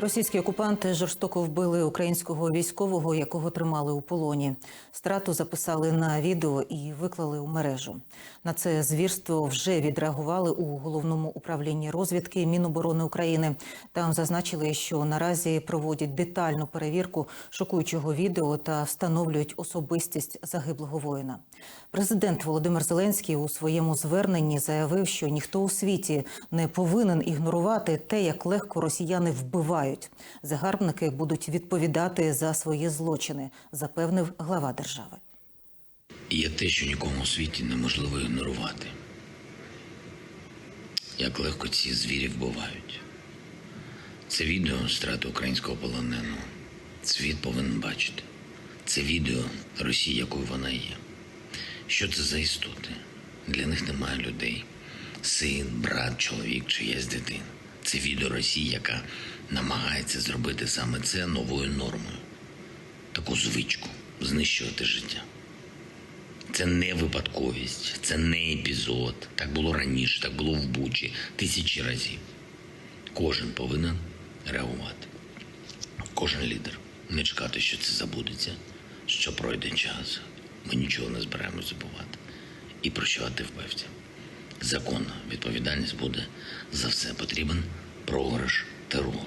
Російські окупанти жорстоко вбили українського військового, якого тримали у полоні. Страту записали на відео і виклали у мережу. На це звірство вже відреагували у головному управлінні розвідки Міноборони України. Там зазначили, що наразі проводять детальну перевірку шокуючого відео та встановлюють особистість загиблого воїна. Президент Володимир Зеленський у своєму зверненні заявив, що ніхто у світі не повинен ігнорувати те, як легко росіяни вбивають. Загарбники будуть відповідати за свої злочини, запевнив глава держави. Є те, що нікому у світі неможливо ігнорувати. Як легко ці звірі вбивають. Це відео страти українського полоненого. Світ повинен бачити. Це відео Росії, якою вона є. Що це за істоти? Для них немає людей. Син, брат, чоловік, чиясь дитина. Це відео Росії, яка намагається зробити саме це новою нормою. Таку звичку знищувати життя. Це не випадковість, це не епізод. Так було раніше, так було в Бучі тисячі разів. Кожен повинен реагувати. Кожен лідер. Не чекати, що це забудеться, що пройде час. Ми нічого не збираємось забувати. І прощувати вбивцям. Законна відповідальність буде за все. Потрібен програш терору.